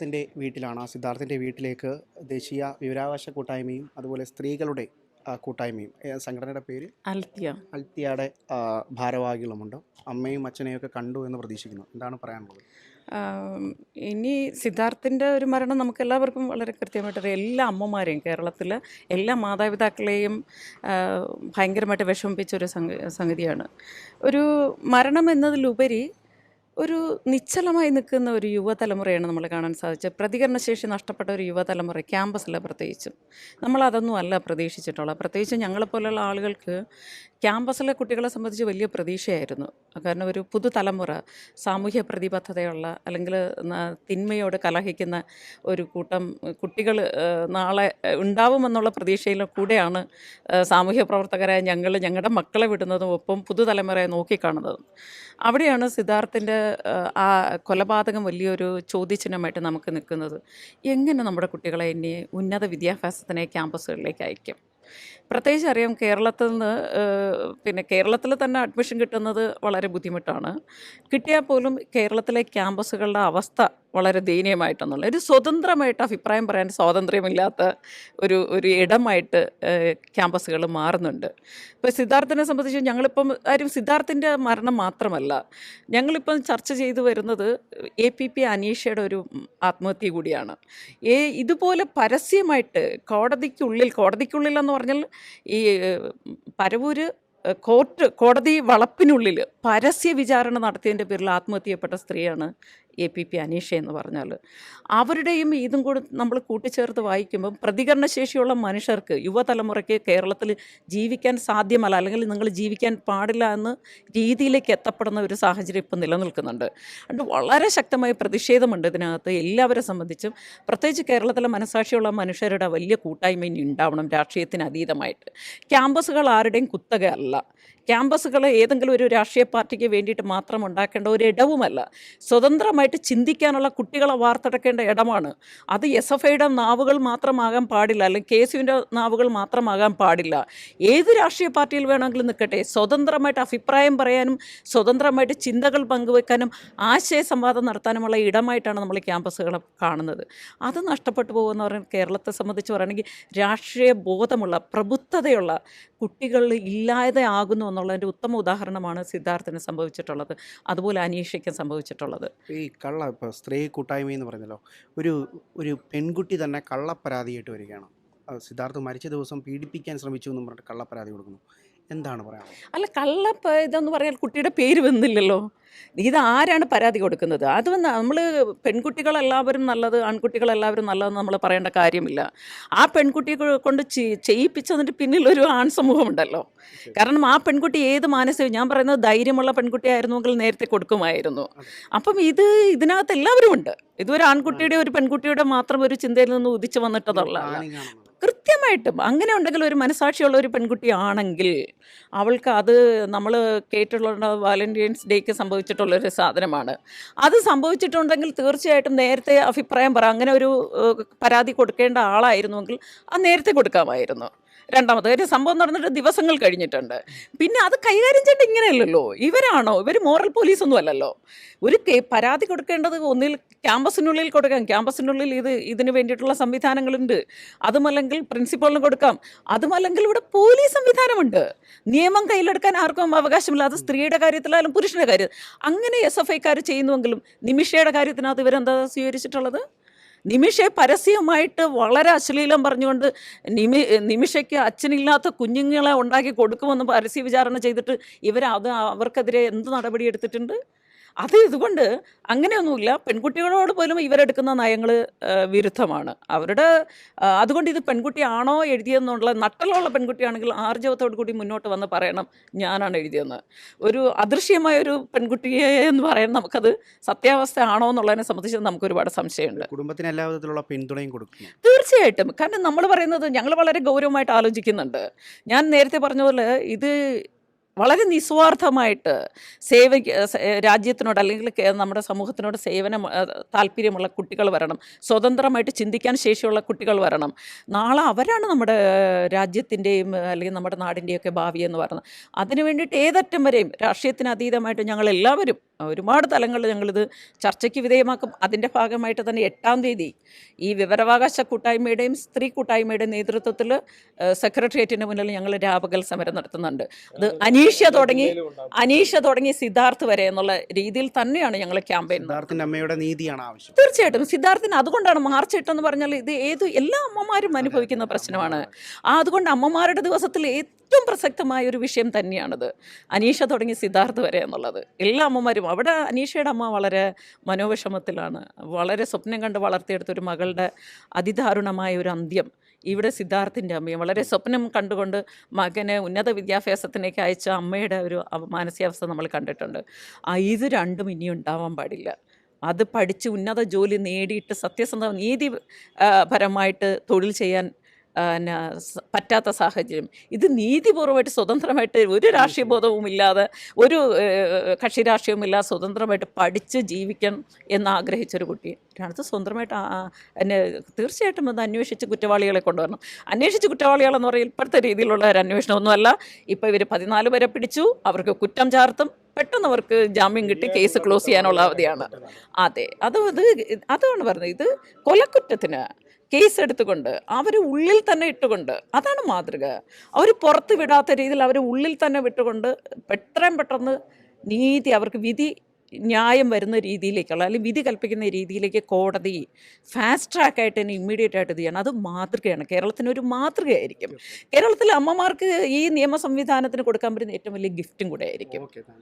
സിദ്ധാർത്ഥിന്റെ വീട്ടിലാണ്. ആ സിദ്ധാർത്ഥിന്റെ വീട്ടിലേക്ക് ദേശീയ വിവരാവകാശ കൂട്ടായ്മയും അതുപോലെ സ്ത്രീകളുടെ കൂട്ടായ്മയും സംഘടനയുടെ പേര് അൽത്തിയ. അൽത്തിയയുടെ ഭാരവാഹികളുമുണ്ട്. അമ്മയും അച്ഛനെയും ഒക്കെ കണ്ടു എന്ന് പ്രതീക്ഷിക്കുന്നു. എന്താണ് പറയാനുള്ളത്? ഇനി സിദ്ധാർത്ഥിന്റെ ഒരു മരണം നമുക്ക് എല്ലാവർക്കും വളരെ കൃത്യമായിട്ട് അറിയാം. എല്ലാ അമ്മമാരെയും കേരളത്തിലെ എല്ലാ മാതാപിതാക്കളെയും ഭയങ്കരമായിട്ട് വിഷമിപ്പിച്ച ഒരു സംഗതിയാണ്. ഒരു മരണം എന്നതിലുപരി ഒരു നിശ്ചലമായി നിൽക്കുന്ന ഒരു യുവതലമുറയാണ് നമ്മൾ കാണാൻ സാധിച്ചത്. പ്രതികരണശേഷി നഷ്ടപ്പെട്ട ഒരു യുവതലമുറ ക്യാമ്പസിൽ പ്രത്യേകിച്ചും. നമ്മളതൊന്നും അല്ല പ്രതീക്ഷിച്ചിട്ടുള്ളത്. പ്രത്യേകിച്ച് ഞങ്ങളെപ്പോലുള്ള ആളുകൾക്ക് ക്യാമ്പസിലെ കുട്ടികളെ സംബന്ധിച്ച് വലിയ പ്രതീക്ഷയായിരുന്നു. കാരണം ഒരു പുതുതലമുറ സാമൂഹ്യ പ്രതിബദ്ധതയുള്ള അല്ലെങ്കിൽ തിന്മയോട് കലഹിക്കുന്ന ഒരു കൂട്ടം കുട്ടികൾ നാളെ ഉണ്ടാവുമെന്നുള്ള പ്രതീക്ഷയിൽ കൂടെയാണ് സാമൂഹ്യ പ്രവർത്തകരായ ഞങ്ങൾ ഞങ്ങളുടെ മക്കളെ വിടുന്നതും ഒപ്പം പുതുതലമുറയെ നോക്കിക്കാണുന്നതും. അവിടെയാണ് സിദ്ധാർത്ഥിന്റെ ആ കൊലപാതകം വലിയൊരു ചോദ്യചിഹ്നമായിട്ട് നമുക്ക് നിൽക്കുന്നത്. എങ്ങനെ നമ്മുടെ കുട്ടികളെ ഇനി ഉന്നത വിദ്യാഭ്യാസത്തിനെ ക്യാമ്പസുകളിലേക്ക് അയക്കും? പ്രത്യേകിച്ച് അറിയാം കേരളത്തിൽ നിന്ന് പിന്നെ കേരളത്തിൽ തന്നെ അഡ്മിഷൻ കിട്ടുന്നത് വളരെ ബുദ്ധിമുട്ടാണ്. കിട്ടിയാൽ പോലും കേരളത്തിലെ ക്യാമ്പസുകളുടെ അവസ്ഥ വളരെ ദയനീയമായിട്ടെന്നുള്ള ഒരു സ്വതന്ത്രമായിട്ട് അഭിപ്രായം പറയാൻ സ്വാതന്ത്ര്യമില്ലാത്ത ഒരു ഒരു ഇടമായിട്ട് ക്യാമ്പസുകൾ മാറുന്നുണ്ട്. ഇപ്പോൾ സിദ്ധാർത്ഥിനെ സംബന്ധിച്ച് ഞങ്ങളിപ്പം ആരും സിദ്ധാർത്ഥിന്റെ മരണം മാത്രമല്ല ഞങ്ങളിപ്പം ചർച്ച ചെയ്തു വരുന്നത് എ പി പി അനീഷയുടെ ഒരു ആത്മഹത്യ കൂടിയാണ്. ഏ ഇതുപോലെ പരസ്യമായിട്ട് കോടതിക്കുള്ളിൽ എന്ന് പറഞ്ഞാൽ ഈ പരവൂര് കോർട്ട് കോടതി വളപ്പിനുള്ളിൽ പരസ്യ വിചാരണ നടത്തിയതിന്റെ പേരിൽ ആത്മഹത്യപ്പെട്ട സ്ത്രീയാണ് എ പി പി അനീഷ എന്ന് പറഞ്ഞാൽ അവരുടെയും ഇതും കൂടി നമ്മൾ കൂട്ടിച്ചേർത്ത് വായിക്കുമ്പം പ്രതികരണശേഷിയുള്ള മനുഷ്യർക്ക് യുവതലമുറയ്ക്ക് കേരളത്തിൽ ജീവിക്കാൻ സാധ്യമല്ല അല്ലെങ്കിൽ നിങ്ങൾ ജീവിക്കാൻ പാടില്ല എന്ന രീതിയിലേക്ക് എത്തപ്പെടുന്ന ഒരു സാഹചര്യം ഇപ്പം നിലനിൽക്കുന്നുണ്ട്. അതുകൊണ്ട് വളരെ ശക്തമായ പ്രതിഷേധമുണ്ട് ഇതിനകത്ത്. എല്ലാവരെ സംബന്ധിച്ചും പ്രത്യേകിച്ച് കേരളത്തിലെ മനസാക്ഷിയുള്ള മനുഷ്യരുടെ വലിയ കൂട്ടായ്മ ഇനി ഉണ്ടാവണം രാഷ്ട്രീയത്തിന് അതീതമായിട്ട്. ക്യാമ്പസുകൾ ആരുടെയും കുത്തകയല്ല. ക്യാമ്പസുകൾ ഏതെങ്കിലും ഒരു രാഷ്ട്രീയ പാർട്ടിക്ക് വേണ്ടിയിട്ട് മാത്രം ഉണ്ടാക്കേണ്ട ഒരു ഇടവുമല്ല സ്വതന്ത്രമായിട്ട് ചിന്തിക്കാനുള്ള കുട്ടികളെ വാർത്തെടുക്കേണ്ട ഇടമാണ്. അത് എസ് എഫ് ഐയുടെ നാവുകൾ മാത്രമാകാൻ പാടില്ല അല്ലെങ്കിൽ കെ എസ് നാവുകൾ മാത്രമാകാൻ പാടില്ല. ഏത് രാഷ്ട്രീയ പാർട്ടിയിൽ വേണമെങ്കിലും നിൽക്കട്ടെ. സ്വതന്ത്രമായിട്ട് അഭിപ്രായം പറയാനും സ്വതന്ത്രമായിട്ട് ചിന്തകൾ പങ്കുവെക്കാനും ആശയ സംവാദം നടത്താനുമുള്ള ഇടമായിട്ടാണ് നമ്മൾ ക്യാമ്പസുകളെ കാണുന്നത്. അത് നഷ്ടപ്പെട്ടു പോകുമെന്ന് പറയുന്നത് കേരളത്തെ സംബന്ധിച്ച് പറയുകയാണെങ്കിൽ രാഷ്ട്രീയ ബോധമുള്ള പ്രബുദ്ധതയുള്ള കുട്ടികൾ ഇല്ലാതെ ആകുന്നു എന്നുള്ളതിന്റെ ഉത്തമ ഉദാഹരണമാണ് സിദ്ധാർത്ഥിന് സംഭവിച്ചിട്ടുള്ളത്. അതുപോലെ അനീഷയ്ക്കും സംഭവിച്ചിട്ടുള്ളത്. ഈ കള്ള ഇപ്പോൾ സ്ത്രീ കൂട്ടായ്മ എന്ന് പറഞ്ഞല്ലോ ഒരു ഒരു പെൺകുട്ടി തന്നെ കള്ളപ്പരാതിയായിട്ട് വരികയാണ്. സിദ്ധാർത്ഥ് മരിച്ച ദിവസം പീഡിപ്പിക്കാൻ ശ്രമിച്ചു എന്നും പറഞ്ഞിട്ട് കള്ളപ്പരാതി കൊടുക്കുന്നു. എന്താണ് പറയുക അല്ല കള്ളപ്പ ഇതെന്ന് പറയാൻ കുട്ടിയുടെ പേര് വന്നില്ലല്ലോ. ഇത് ആരാണ് പരാതി കൊടുക്കുന്നത്? അത് നമ്മൾ പെൺകുട്ടികളെല്ലാവരും നല്ലത് ആൺകുട്ടികളെല്ലാവരും നല്ലതെന്ന് നമ്മൾ പറയേണ്ട കാര്യമില്ല. ആ പെൺകുട്ടിയെ കൊണ്ട് ചെയ്- ചെയ്യിപ്പിച്ചതിന്റെ പിന്നിൽ ഒരു ആൺ സമൂഹമുണ്ടല്ലോ കാരണം ആ പെൺകുട്ടി ഏത് മാനസികം ഞാൻ പറയുന്നത് ധൈര്യമുള്ള പെൺകുട്ടിയായിരുന്നുവെങ്കിൽ നേരത്തെ കൊടുക്കുമായിരുന്നു. അപ്പം ഇത് ഇതിനകത്ത് എല്ലാവരും ഉണ്ട് ഇതൊരു ആൺകുട്ടിയുടെ ഒരു പെൺകുട്ടിയുടെ മാത്രം ഒരു ചിന്തയിൽ നിന്ന് ഉദിച്ചു വന്നിട്ടതല്ല. കൃത്യമായിട്ടും അങ്ങനെ ഉണ്ടെങ്കിൽ ഒരു മനസാക്ഷിയുള്ള ഒരു പെൺകുട്ടിയാണെങ്കിൽ അവൾക്ക് അത് നമ്മൾ കേട്ടിട്ടുള്ള വാലന്റൈൻസ് ഡേക്ക് സംഭവിച്ചിട്ടുള്ളൊരു സാധനമാണ്. അത് സംഭവിച്ചിട്ടുണ്ടെങ്കിൽ തീർച്ചയായിട്ടും നേരത്തെ അഭിപ്രായം പറ. അങ്ങനെ ഒരു പരാതി കൊടുക്കേണ്ട ആളായിരുന്നുവെങ്കിൽ അത് നേരത്തെ കൊടുക്കാമായിരുന്നു. രണ്ടാമത് കാര്യം സംഭവം നടന്നിട്ട് ദിവസങ്ങൾ കഴിഞ്ഞിട്ടുണ്ട്. പിന്നെ അത് കൈകാര്യം ചെയ്യേണ്ട ഇങ്ങനെയല്ലല്ലോ. ഇവരാണോ? ഇവർ മോറൽ പോലീസ് ഒന്നും അല്ലല്ലോ. ഒരു പരാതി കൊടുക്കേണ്ടത് ഒന്നിൽ ക്യാമ്പസിനുള്ളിൽ കൊടുക്കാം. ക്യാമ്പസിനുള്ളിൽ ഇത് ഇതിന് വേണ്ടിയിട്ടുള്ള സംവിധാനങ്ങളുണ്ട്. അതുമല്ലെങ്കിൽ പ്രിൻസിപ്പളിന് കൊടുക്കാം. അതുമല്ലെങ്കിൽ ഇവിടെ പോലീസ് സംവിധാനമുണ്ട്. നിയമം കയ്യിലെടുക്കാൻ ആർക്കും അവകാശമില്ല അത് സ്ത്രീയുടെ കാര്യത്തിലായാലും പുരുഷന്റെ കാര്യം. അങ്ങനെ എസ് എഫ് ഐക്കാർ ചെയ്യുന്നുവെങ്കിലും നിമിഷയുടെ കാര്യത്തിനകത്ത് ഇവരെന്താ സ്വീകരിച്ചിട്ടുള്ളത്? നിമിഷയെ പരസ്യമായിട്ട് വളരെ അശ്ലീലം പറഞ്ഞുകൊണ്ട് നിമി നിമിഷയ്ക്ക് അച്ഛനില്ലാത്ത കുഞ്ഞുങ്ങളെ ഉണ്ടാക്കി കൊടുക്കുമെന്ന് പരസ്യ വിചാരണ ചെയ്തിട്ട് ഇവർ അത് അവർക്കെതിരെ എന്ത് നടപടി എടുത്തിട്ടുണ്ട് അത് ഇതുകൊണ്ട് അങ്ങനെയൊന്നുമില്ല. പെൺകുട്ടികളോട് പോലും ഇവരെടുക്കുന്ന നയങ്ങൾ വിരുദ്ധമാണ്. അവരുടെ അതുകൊണ്ട് ഇത് പെൺകുട്ടിയാണോ എഴുതിയെന്നുള്ള നട്ടലുള്ള പെൺകുട്ടിയാണെങ്കിൽ ആർജവത്തോടു കൂടി മുന്നോട്ട് വന്ന് പറയണം ഞാനാണ് എഴുതിയെന്ന്. ഒരു അദൃശ്യമായ ഒരു പെൺകുട്ടിയെ എന്ന് പറയാൻ നമുക്കത് സത്യാവസ്ഥ ആണോ എന്നുള്ളതിനെ സംബന്ധിച്ച് നമുക്ക് ഒരുപാട് സംശയമുണ്ട്. കുടുംബത്തിന് എല്ലാ വിധത്തിലുള്ള പിന്തുണയും കൊടുക്കും. തീർച്ചയായിട്ടും. കാരണം നമ്മൾ പറയുന്നത് ഞങ്ങൾ വളരെ ഗൗരവമായിട്ട് ആലോചിക്കുന്നുണ്ട്. ഞാൻ നേരത്തെ പറഞ്ഞ പോലെ ഇത് വളരെ നിസ്വാർത്ഥമായിട്ട് സേവ രാജ്യത്തിനോട് അല്ലെങ്കിൽ നമ്മുടെ സമൂഹത്തിനോട് സേവനം താല്പര്യമുള്ള കുട്ടികൾ വരണം. സ്വതന്ത്രമായിട്ട് ചിന്തിക്കാൻ ശേഷിയുള്ള കുട്ടികൾ വരണം. നാളെ അവരാണ് നമ്മുടെ രാജ്യത്തിന്റെയും അല്ലെങ്കിൽ നമ്മുടെ നാടിന്റെയൊക്കെ ഭാവി എന്ന് പറയുന്നത്. അതിനു വേണ്ടിയിട്ട് ഏതറ്റം വരെയും രാഷ്ട്രീയത്തിന് അതീതമായിട്ട് ഞങ്ങൾ എല്ലാവരും ഒരുപാട് തലങ്ങളിൽ ഞങ്ങളിത് ചർച്ചയ്ക്ക് വിധേയമാക്കും. അതിന്റെ ഭാഗമായിട്ട് തന്നെ എട്ടാം തീയതി ഈ വിവരാവകാശ കൂട്ടായ്മയുടെയും സ്ത്രീ കൂട്ടായ്മയുടെയും നേതൃത്വത്തിൽ സെക്രട്ടേറിയറ്റിന് മുന്നിൽ ഞങ്ങൾ രാപകൽ സമരം നടത്തുന്നുണ്ട്. അത് അനീഷ തുടങ്ങി അനീഷ തുടങ്ങി സിദ്ധാർത്ഥ് വരെ എന്നുള്ള രീതിയിൽ തന്നെയാണ് ഞങ്ങൾ ക്യാമ്പയിൻ സിദ്ധാർത്ഥിന്റെ അമ്മയുടെ നീതിയാണ് ആവശ്യം. തീർച്ചയായിട്ടും. സിദ്ധാർത്ഥിന് അതുകൊണ്ടാണ് മാർച്ച് എട്ട് എന്ന് പറഞ്ഞാൽ ഇത് ഏത് എല്ലാ അമ്മമാരും അനുഭവിക്കുന്ന പ്രശ്നമാണ്. ആ അതുകൊണ്ട് അമ്മമാരുടെ ദിവസത്തിൽ ഏറ്റവും പ്രസക്തമായ ഒരു വിഷയം തന്നെയാണിത്. അനീഷ തുടങ്ങി സിദ്ധാർത്ഥ് വരെ എന്നുള്ളത്. എല്ലാ അമ്മമാരും അവിടെ അനീഷയുടെ അമ്മ വളരെ മനോവിഷമത്തിലാണ്. വളരെ സ്വപ്നം കണ്ട് വളർത്തിയെടുത്ത ഒരു മകളുടെ അതിദാരുണമായ ഒരു അന്ത്യം. ഇവിടെ സിദ്ധാർത്ഥിന്റെ അമ്മയും വളരെ സ്വപ്നം കണ്ടുകൊണ്ട് മകനെ ഉന്നത വിദ്യാഭ്യാസത്തിനേക്ക് അയച്ച അമ്മയുടെ ഒരു മാനസികാവസ്ഥ നമ്മൾ കണ്ടിട്ടുണ്ട്. ഇത് രണ്ടും ഇനി ഉണ്ടാവാൻ പാടില്ല. അത് പഠിച്ച് ഉന്നത ജോലി നേടിയിട്ട് സത്യസന്ധ നീതിപരമായിട്ട് തൊഴിൽ ചെയ്യാൻ ആ, ന, സ- പറ്റാത്ത സാഹചര്യം. ഇത് നീതിപൂർവമായിട്ട് സ്വതന്ത്രമായിട്ട് ഒരു രാഷ്ട്രീയ ബോധവും ഇല്ലാതെ ഒരു കക്ഷി രാഷ്ട്രീയവും ഇല്ലാതെ സ്വതന്ത്രമായിട്ട് പഠിച്ച് ജീവിക്കണം എന്ന് ആഗ്രഹിച്ചൊരു കുട്ടി. ഒരാളത്ത് സ്വതന്ത്രമായിട്ട് എന്നെ തീർച്ചയായിട്ടും അത് അന്വേഷിച്ച് കുറ്റവാളികളെ കൊണ്ടുവരണം. അന്വേഷിച്ച് കുറ്റവാളികളെന്ന് പറയും ഇപ്പോഴത്തെ രീതിയിലുള്ള ഒരു അന്വേഷണമൊന്നുമല്ല ഇപ്പോൾ ഇവർ പതിനാല് പേരെ പിടിച്ചു. അവർക്ക് കുറ്റം ചാർത്തും. പെട്ടെന്ന് അവർക്ക് ജാമ്യം കിട്ടി കേസ് ക്ലോസ് ചെയ്യാനുള്ള അവധിയാണ്. അതെ. അത് അത് അതാണ് പറഞ്ഞത് ഇത് കൊലക്കുറ്റത്തിന് കേസ് എടുത്തുകൊണ്ട് അവർ ഉള്ളിൽ തന്നെ ഇട്ടുകൊണ്ട് അതാണ് മാതൃക. അവർ പുറത്ത് വിടാത്ത രീതിയിൽ അവർ ഉള്ളിൽ തന്നെ വിട്ടുകൊണ്ട് എത്രയും പെട്ടെന്ന് നീതി അവർക്ക് വിധി ന്യായം വരുന്ന രീതിയിലേക്കുള്ള അല്ലെങ്കിൽ വിധി കൽപ്പിക്കുന്ന രീതിയിലേക്ക് കോടതി ഫാസ്റ്റ് ട്രാക്കായിട്ട് തന്നെ ഇമ്മീഡിയറ്റ് ആയിട്ട് ഇത് ചെയ്യണം. അത് മാതൃകയാണ്. കേരളത്തിന് ഒരു മാതൃകയായിരിക്കും. കേരളത്തിലെ അമ്മമാർക്ക് ഈ നിയമ സംവിധാനത്തിന് കൊടുക്കാൻ പറ്റുന്ന ഏറ്റവും വലിയ ഗിഫ്റ്റും കൂടെ ആയിരിക്കും.